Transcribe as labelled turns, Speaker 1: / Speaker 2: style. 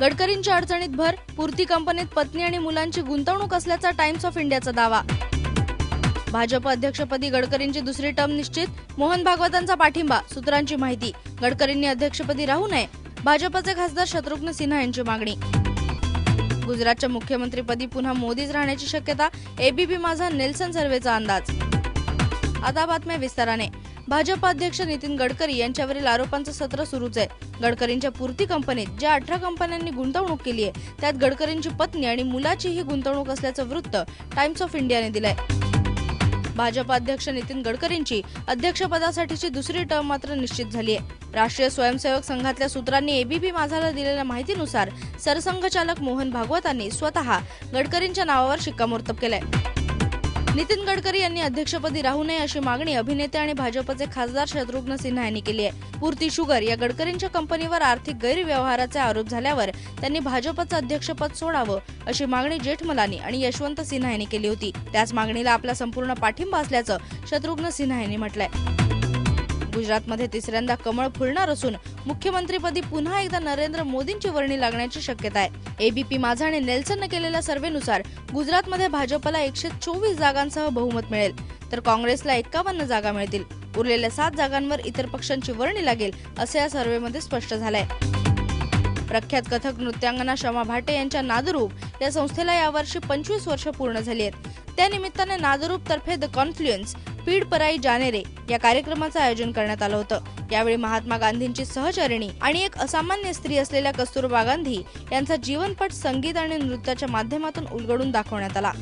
Speaker 1: गडकरींच्या अडचणीत भर पूर्ती कंपनीत पत्नी आणि मुलांची गुंतवणूक असल्याचा टाइम्स ऑफ इंडियाचा दावा. भाजप अध्यक्षपदी गडकरींची दुसरी टर्म निश्चित मोहन भागवतांचा पाठिंबा सूत्रांची माहिती. गडकरींनी अध्यक्षपदी राहू नये भाजपचे खासदार शत्रुघ्न सिन्हा यांची मागणी. गुजरातच्या मुख्यमंत्रीपदी पुन्हा मोदीच राहण्याची शक्यता एबीपी माझा नेल्सन सर्वेचा अंदाज. आता बातम्या विस्ताराने. भाजप अध्यक्ष नितीन गडकरी यांच्यावरील आरोपांचं सत्र सुरूच आहे. गडकरींच्या पूर्ती कंपनीत ज्या अठरा कंपन्यांनी गुंतवणूक केली आहे त्यात गडकरींची पत्नी आणि मुलाचीही गुंतवणूक असल्याचं वृत्त टाइम्स ऑफ इंडियाने दिलंय. भाजप अध्यक्ष नितीन गडकरींची अध्यक्षपदासाठीची दुसरी टर्म मात्र निश्चित झाली आहे. राष्ट्रीय स्वयंसेवक संघातल्या सूत्रांनी एबीपी माझाला दिलेल्या माहितीनुसार सरसंघचालक मोहन भागवतांनी स्वतः गडकरींच्या नावावर शिक्कामोर्तब केलंय. नितीन गडकरी यांनी अध्यक्षपदी राहू नये अशी मागणी अभिनेते आणि भाजपचे खासदार शत्रुघ्न सिन्हा यांनी केली आहे. पूर्ती शुगर या गडकरींच्या कंपनीवर आर्थिक गैरव्यवहाराचे आरोप झाल्यावर त्यांनी भाजपचं अध्यक्षपद सोडावं अशी मागणी जेठमलानी आणि यशवंत सिन्हा यांनी केली होती. त्याच मागणीला आपला संपूर्ण पाठिंबा असल्याचं शत्रुघ्न सिन्हा यांनी म्हटलंय. गुजरातमध्ये तिसऱ्यांदा कमळ फुलणार असून मुख्यमंत्रीपदी पुन्हा एकदा नरेंद्र मोदींची वर्णी लागण्याची शक्यता आहे. एबीपी माझा आणि नेल्सननं केलेल्या सर्व्हेनुसार गुजरातमध्ये भाजपला एकशे चोवीस जागांसह बहुमत मिळेल. तर काँग्रेसला एकावन्न जागा मिळतील. उरलेल्या सात जागांवर इतर पक्षांची वर्णी लागेल असे या सर्व्हेमध्ये स्पष्ट झालंय. प्रख्यात कथक नृत्यांगना शमा भाटे यांच्या नादरूप या संस्थेला यावर्षी पंचवीस वर्ष पूर्ण झाली आहेत. त्या निमित्ताने नादरूप तर्फे द कॉन्फ्लुएन्स पीड पराई जानेरे या कार्यक्रमाचं आयोजन करण्यात आलं होतं. यावेळी महात्मा गांधींची सहचरणी आणि एक असामान्य स्त्री असलेल्या कस्तुरबा गांधी यांचा जीवनपट संगीत आणि नृत्याच्या माध्यमातून उलगडून दाखवण्यात आला.